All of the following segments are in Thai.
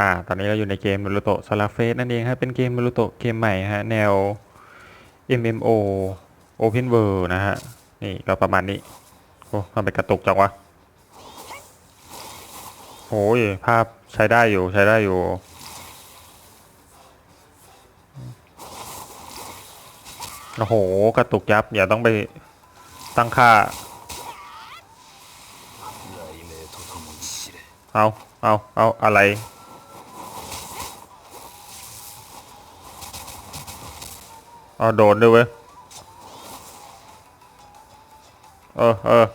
่า ตอนนี้เราอยู่ในเกมมารูโตะซาลาเฟสนั่นเองฮะ เป็นเกมมารูโตะเกมใหม่ฮะ แนว MMO Open World นะฮะ นี่เราประมาณนี้ โอ้ทำไปกระตุกจังวะโอ้ย ภาพใช้ได้อยู่ ใช้ได้อยู่ โอ้โห กระตุกยับ อย่าต้องไปตั้งค่า เอา เอา เอา อะไร อาโดนด้วยเว้ย เออเออ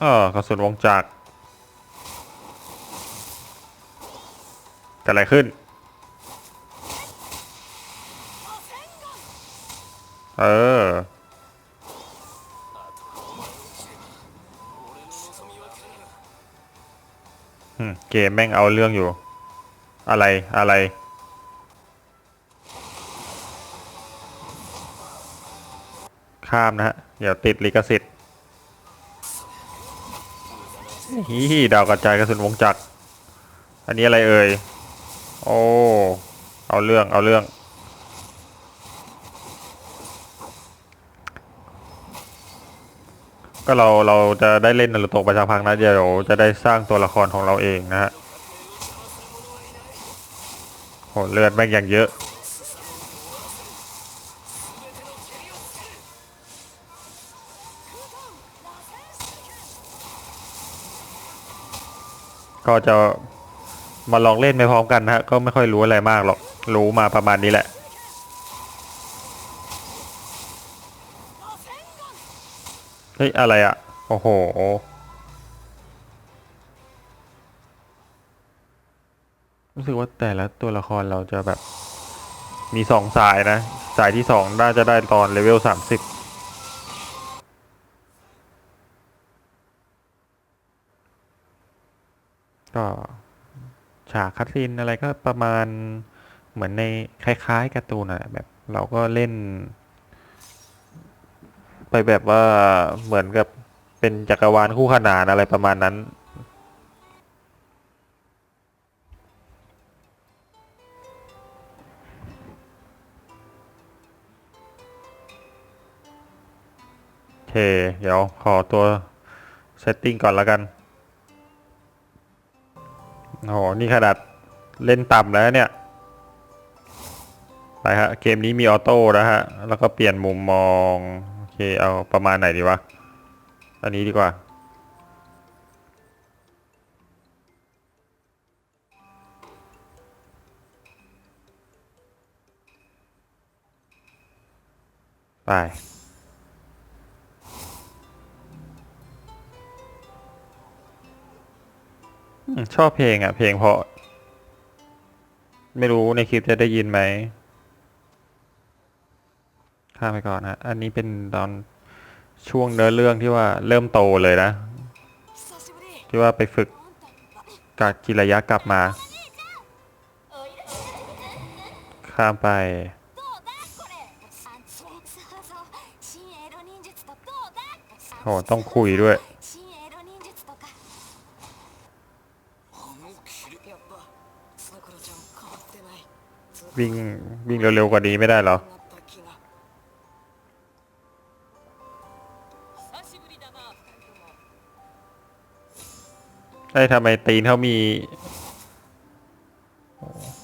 เออกระสุนวงจักรเกิดอะไรขึ้น เออ เกมแม่งเอาเรื่องอยู่ อะไร อะไร ข้ามนะฮะเดี๋ยวติดลิขสิทธิ์ฮีดาวกระจายกระสุนวงจักร อันนี้อะไรเอ่ย โอ้ เอาเรื่อง เอาเรื่อง ก็เรา เราจะได้เล่นนารูโตะไปสักพักนะ เดี๋ยวจะได้สร้างตัวละครของเราเองนะฮะโหเลือดแม่งอย่างเยอะ ก็จะมาลองเล่นไปพร้อมกันนะฮะก็ไม่ค่อยรู้อะไรมากหรอกรู้มาประมาณนี้แหละเฮ้ยอะไรอะโอ้โหรู้สึกว่าแต่ละตัวละครเราจะแบบมีสองสายนะ สายที่สองน่าจะได้ตอนเลเวลสามสิบ ก็ฉากคัดซีนอะไรก็ประมาณเหมือนในคล้ายๆการ์ตูนอะแบบ เราก็เล่น ไปแบบว่าเหมือนกับเป็นจักรวาลคู่ขนานอะไรประมาณนั้น โอเค เดี๋ยวขอตัวเซตติ้งก่อนแล้วกัน โอ้โหนี่ขนาดเล่นต่ำแล้วเนี่ย ไปฮะ เกมนี้มีออโต้นะฮะ แล้วก็เปลี่ยนมุมมอง โอเค เอาประมาณไหนดีวะ อันนี้ดีกว่า ไป ชอบเพลงอะ เพลงเพราะ ไม่รู้ในคลิปจะได้ยินไหมข้ามไปก่อนนะ อันนี้เป็นตอนช่วงเนื้อเรื่องที่ว่าเริ่มโตเลยนะ ที่ว่าไปฝึกการกิระยะกลับมา ข้ามไปโหต้องคุยด้วย วิ่งวิ่งเร็วๆกว่านี้ไม่ได้หรอ ได้ทำไมตีนเขามี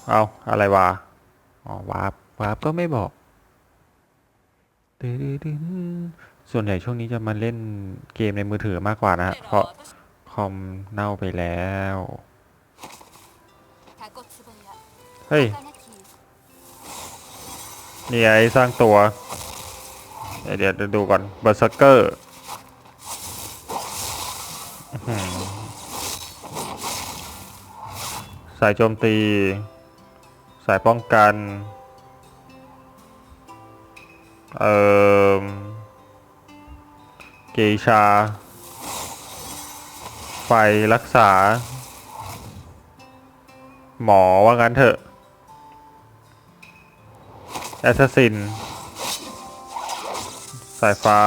เอาอะไรวะ อ๋อวาบวาบก็ไม่บอก ส่วนใหญ่ช่วงนี้จะมาเล่นเกมในมือถือมากกว่านะฮะเพราะคอมเน่าไปแล้ว เฮ้ย นี่ไอ้สร้างตัว เดี๋ยวเดี๋ยวดูก่อนเบอร์ r เกอร์สายโจมตี สายป้องกัน เอ่อเกชา ไฟรักษา หมอว่างั้นเถอะ แอสซัสซิน สายฟ้า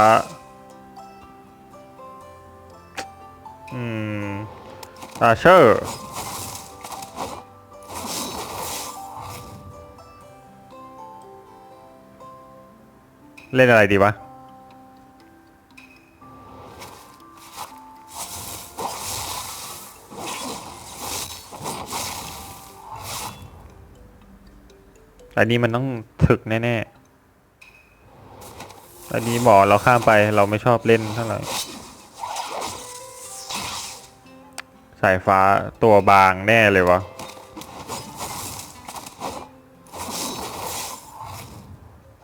อืมอาเชอร์เล่นอะไรดีวะ อันนี้มันต้องถึกแน่ๆอันนี้หมอเราข้ามไปเราไม่ชอบเล่นเท่าไหร่ สายฟ้าตัวบางแน่เลยวะ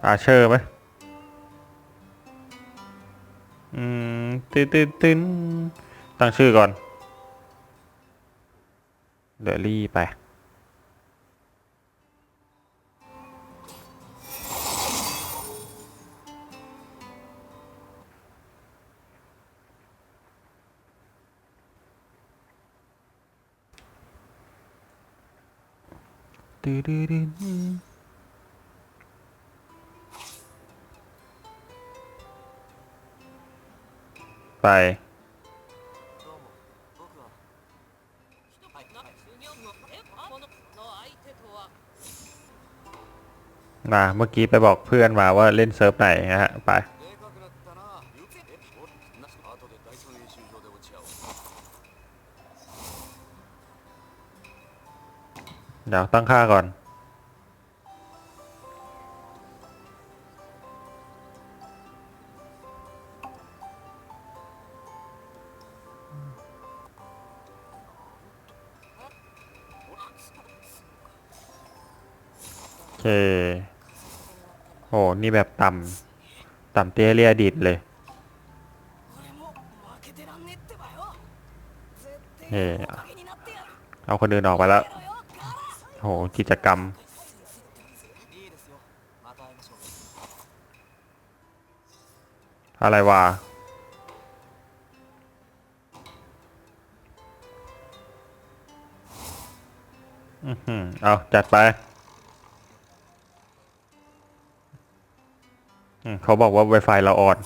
อาเชอร์ไหมอืมตื้นตื้นตื้นตั้งชื่อก่อนเดอรี่ไป ตื้ดื้ดื้ไป มาเมื่อกี้ไปบอกเพื่อนมาว่าเล่นเซิร์ฟไหนนะฮะ ไป ดี๋ยวตั้งค่าก่อน โอเคโหนี่แบบต่ำ ต่ำเตี้ยเรียดิดเลยเออเอาคนอื่นออกไปแล้ว โหกิจกรรม อะไรวะอืมเอาจัดไปเขาบอกว่า Wi-Fi เราอ่อน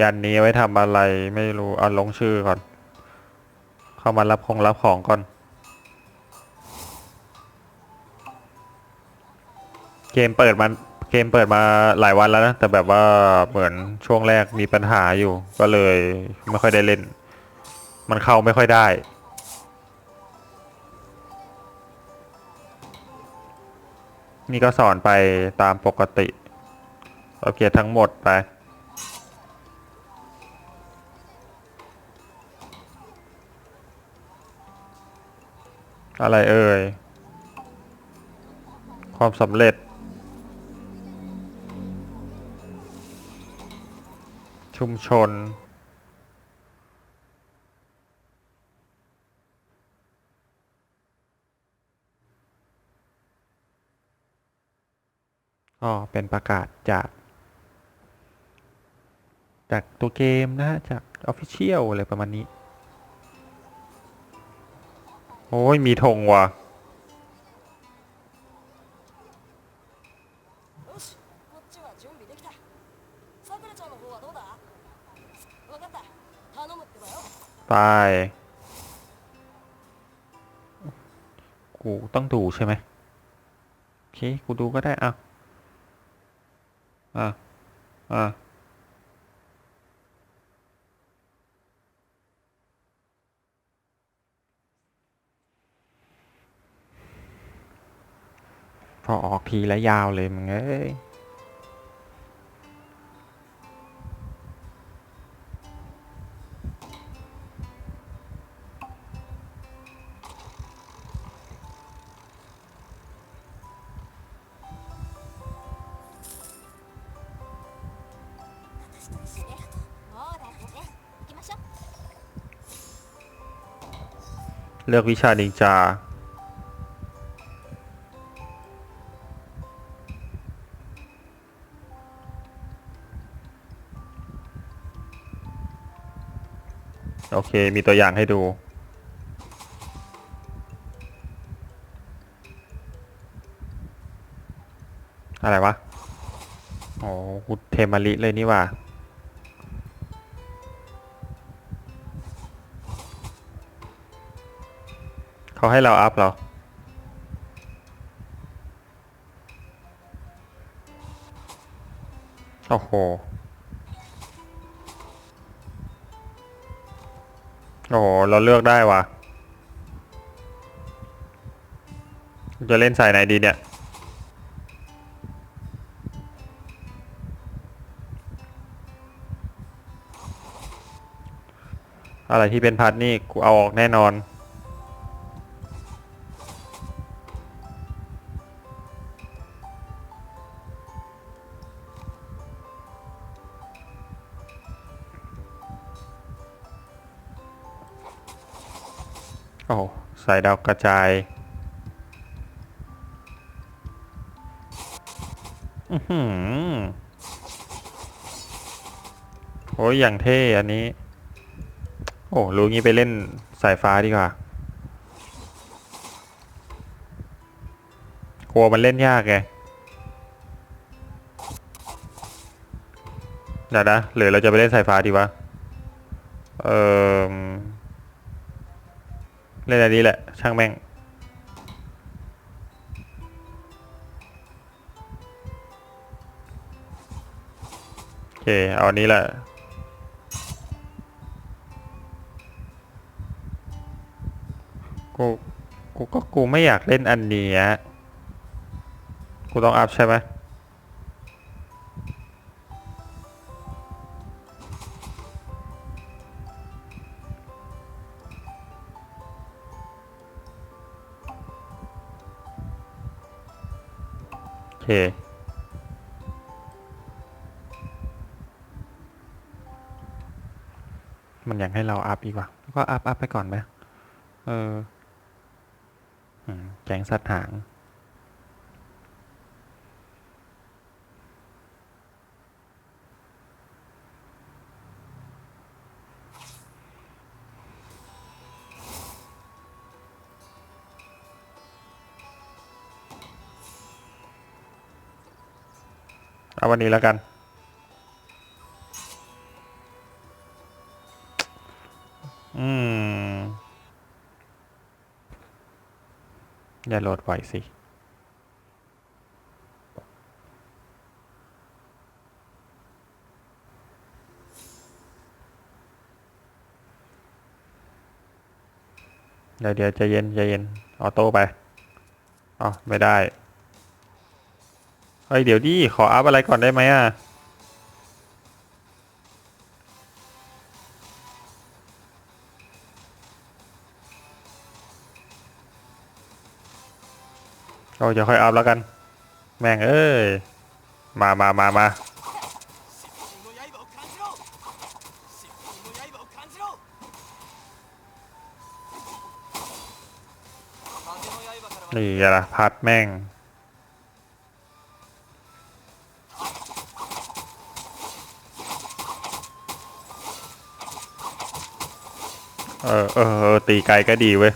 ยันนี้ไว้ทำอะไรไม่รู้เอาลงชื่อก่อน เข้ามารับของรับของก่อน เกมเปิดมาเกมเปิดมาหลายวันแล้วนะ แต่แบบว่าเหมือนช่วงแรกมีปัญหาอยู่ ก็เลยไม่ค่อยได้เล่น มันเข้าไม่ค่อยได้นี่ก็สอนไปตามปกติ โอเคทั้งหมดไป อะไรเอ่ย ความสำเร็จ ชุมชนอ๋อเป็นประกาศจาก จากตัวเกมนะฮะ จาก Official อะไรประมาณนี้ โอ้ยมีธงว่ะไปกูต้องดูใช่ไหมโอเค กูดูก็ได้อะอะอะ พอออกทีละยาวเลยมึงเอ้ยเลือกวิชาดิงจา โอเค มีตัวอย่างให้ดู อะไรวะ โอ้กูเทมาริเลยนี่ว่า เขาให้เราอัพเหรอโอ้โห โอ้โหเราเลือกได้ว่ะ จะเล่นสายไหนดีเนี่ย อะไรที่เป็นพัดนี่กูเอาออกแน่นอน โอ้สายดาวกระจายอือหือโอ้ยอย่างเท่อันนี้ โอ้รู้งี้ไปเล่นสายฟ้าดีกว่ากลัวมันเล่นยากไงเดี๋ยวนะหรือเราจะไปเล่นสายฟ้าดีวะ เออ เล่นอันนี้แหละ ช่างแม่ง โอเค เอาอันนี้แหละ กู กูก็กูไม่อยากเล่นอันนี้กูต้องอัพใช่ไหม งให้เราอัพอีกว่ะก็อัพอัพไปก่อนไหมเออแกงสัตว์หาง เอาวันนี้แล้วกัน อืม อย่าโหลดไว้สิ เดี๋ยวเดี๋ยวใจเย็นใจเย็น ออโต้ไป อ๋อ ไม่ได้ เฮ้ย เดี๋ยวดิ ขออัพอะไรก่อนได้ไหมอะ เราจะค่อยอัพแล้วกัน แม่งเอ้ย มามามามานี่ยละพัดแม่งเออเออตีไกลก็ดีเว้ย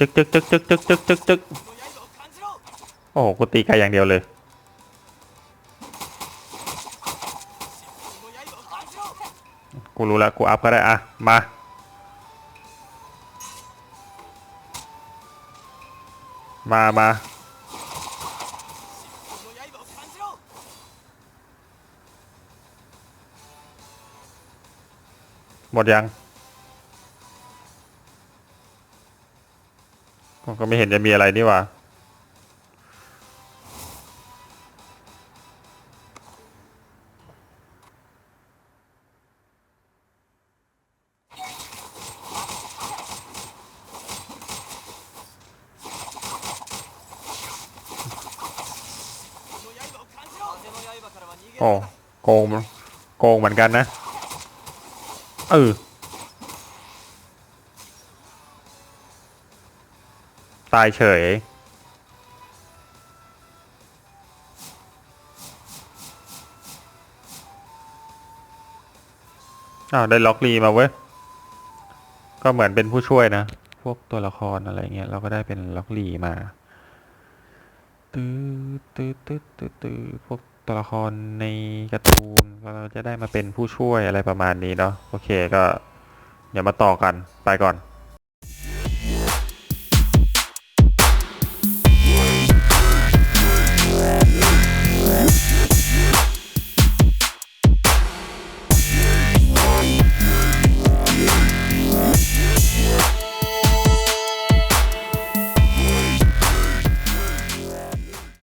ตึกตึกตึกตึกตึกตึกตึกตึกโอ้กูตีไกลอย่างเดียวเลยกูรู้แล้วกูอัพก็ได้อะมามามาหมดยัง ก็ไม่เห็นจะมีอะไรนี่วะาโอ้โกงโกงเหมือนกันนะ เออ ตายเฉย อ้าว ได้ล็อกลีมาเว้ย ก็เหมือนเป็นผู้ช่วยนะ พวกตัวละครอะไรเงี้ย เราก็ได้เป็นล็อกหลีมาตื้อตื้อตื้อตื้อตื้อพวกตัวละครในการ์ตูนเราจะได้มาเป็นผู้ช่วยอะไรประมาณนี้เนาะ โอเคก็ เดี๋ยวมาต่อกัน ไปก่อน